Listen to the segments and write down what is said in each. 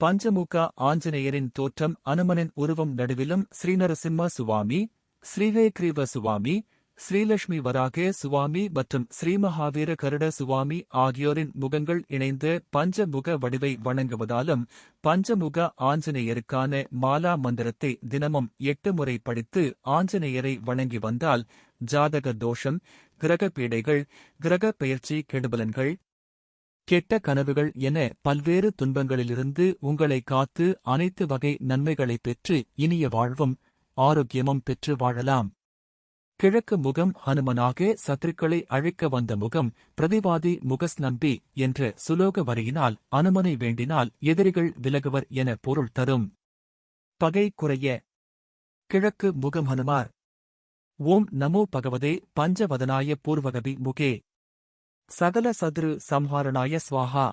பஞ்சமுக ஆஞ்சநேயரின் தோற்றம் அனுமனின் உருவம் நடுவிலும் ஸ்ரீநரசிம்ம சுவாமி ஸ்ரீவேக்ரீவ சுவாமி ஸ்ரீலட்சுமி வராகே சுவாமி மற்றும் ஸ்ரீமகாவீர கருட சுவாமி ஆகியோரின் முகங்கள் இணைந்து பஞ்சமுக வடிவை வணங்குவதாலும் பஞ்சமுக ஆஞ்சநேயருக்கான மாலா மந்திரத்தை தினமும் எட்டு முறை படித்து ஆஞ்சநேயரை வணங்கி வந்தால் ஜாதக தோஷம் கிரக பீடைகள் கிரக பெயர்ச்சி கெடுபலன்கள் கெட்ட கனவுகள் என பல்வேறு துன்பங்களிலிருந்து உங்களை காத்து அனைத்து வகை நன்மைகளைப் பெற்று இனிய வாழ்வும் ஆரோக்கியமும் பெற்று வாழலாம். கிழக்கு முகம் ஹனுமனாக சத்துருக்களை அழைக்க வந்த முகம் பிரதிவாதி முகஸ் நம்பி என்ற சுலோக வரியினால் அனுமனை வேண்டினால் எதிரிகள் விலகுவர் என பொருள் தரும். பகை குறைய. கிழக்கு முகம் ஹனுமார். ஓம் நமோ பகவதே பஞ்சவதனாய பூர்வகவி முகே. சகல சதுரு சம்ஹாரணாய ஸ்வாஹா.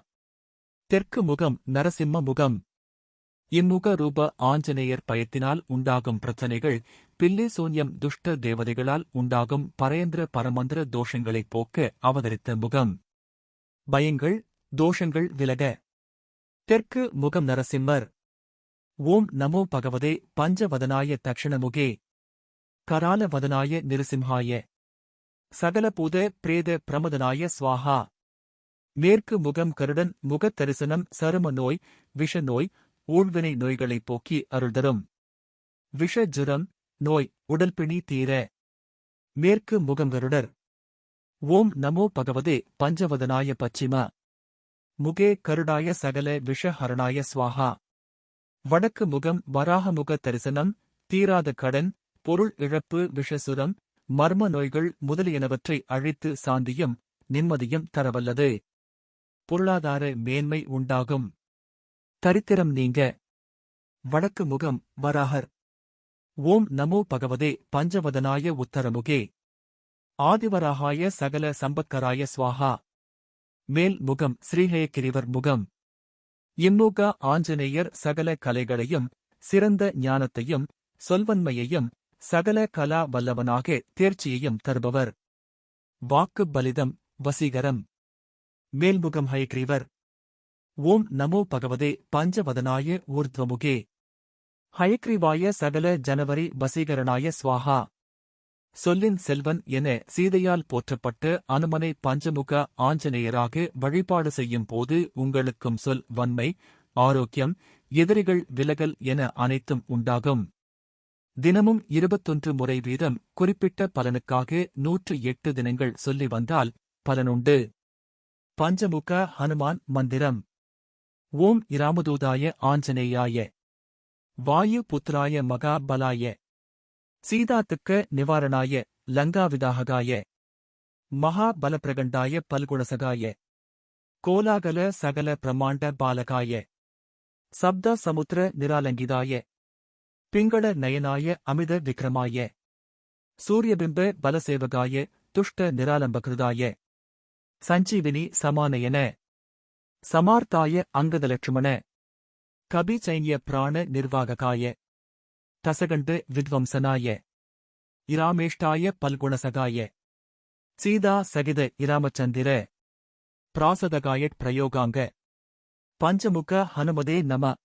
தெற்கு முகம் நரசிம்ம முகம். இம்முக ரூப ஆஞ்சநேயர் பயத்தினால் உண்டாகும் பிரச்சனைகள் பில்லி சூன்யம் துஷ்ட தேவதைகளால் உண்டாகும் பரேந்திர பரமந்திர தோஷங்களைப் போக்க அவதரித்த முகம். பயங்கள் தோஷங்கள் விலக. தெற்கு முகம் நரசிம்மர். ஓம் நமோ பகவதே பஞ்சவதனாய தக்ஷணமுகே. கராலவதனாய நிருசிம்ஹாய. சகல பூத பிரேத பிரமதனாய ஸ்வாஹா மேற்கு முகம் கருடன் முகத் தரிசனம் சரும நோய் விஷ நோய் ஊழ்வினை நோய்களைப் போக்கி அருள்தரும் விஷ ஜுரம் நோய் உடல்பிணி தீர. மேற்கு முகம் கருடர். ஓம் நமோ பகவதே பஞ்சவதனாய பச்சிம. முகே கருடாய சகல விஷஹரணாய ஸ்வாஹா வடக்கு முகம் வராகமுக தரிசனம் தீராத கடன் பொருள் இழப்பு விஷசுரம் மர்ம நோய்கள் முதலியனவற்றை அழித்து சாந்தியும் நிம்மதியும் தரவல்லது. பொருளாதார மேன்மை உண்டாகும். தரித்திரம் நீங்க. வடக்கு முகம் வராகர் ஓம் நமோ பகவதே பஞ்சவதனாய உத்தரமுகே. ஆதிவராகாய சகல சம்பத்கராய ஸ்வாஹா. மேல் முகம் ஸ்ரீஹயக்கிரிவர் முகம். இம்முக ஆஞ்சநேயர் சகல கலைகளையும் சிறந்த ஞானத்தையும் சொல்வன்மையையும் சகல கலா வல்லவனாக தேர்ச்சியையும் தருபவர். வாக்கு பலிதம் வசீகரம். மேல்முகம் ஹயக்ரீவர். ஓம் நமோ பகவதே பஞ்சவதனாய ஊர்த்வமுகே. ஹயக்ரீவாய சகல ஜனவரி வசீகரனாய ஸ்வாஹா சொல்லின் செல்வன் என சீதையால் போற்றப்பட்டு அனுமனை பஞ்சமுக ஆஞ்சநேயராக வழிபாடு செய்யும் போது உங்களுக்கும் சொல் வன்மை ஆரோக்கியம் எதிரிகள் விலகல் என அனைத்தும் உண்டாகும். தினமும் இருபத்தொன்று முறை வீதம் குறிப்பிட்ட பலனுக்காக நூற்று எட்டு தினங்கள் சொல்லி வந்தால் பலனுண்டு. பஞ்சமுக ஹனுமான் மந்திரம். ஓம் இராமதூதாய ஆஞ்சநேயாய. வாயு புத்ராய மகாபலாய. சீதாத்துக்க நிவாரணாய லங்காவிதாககாய. மகாபலப்பிரகண்டாய பல்குணசகாய. கோலாகல சகல பிரமாண்ட பாலகாய. சப்த சமுத்திர நிராலங்கிதாய. பிங்கள நயனாய அமித விக்ரமாய. சூரியபிம்ப பலசேவகாய துஷ்ட நிராலம்பகிருதாய. சஞ்சீவினி சமானயன. சமார்த்தாய அங்கதலட்சுமண கபிச்சைன்ய பிராண நிர்வாககாய. தசகண்டு வித்வம்சனாய. இராமேஷ்டாய பல்குணசகாய. சீதா சகித இராமச்சந்திர. பிராசதகாயட் பிரயோகாங்க. பஞ்சமுக ஹனுமதே நம.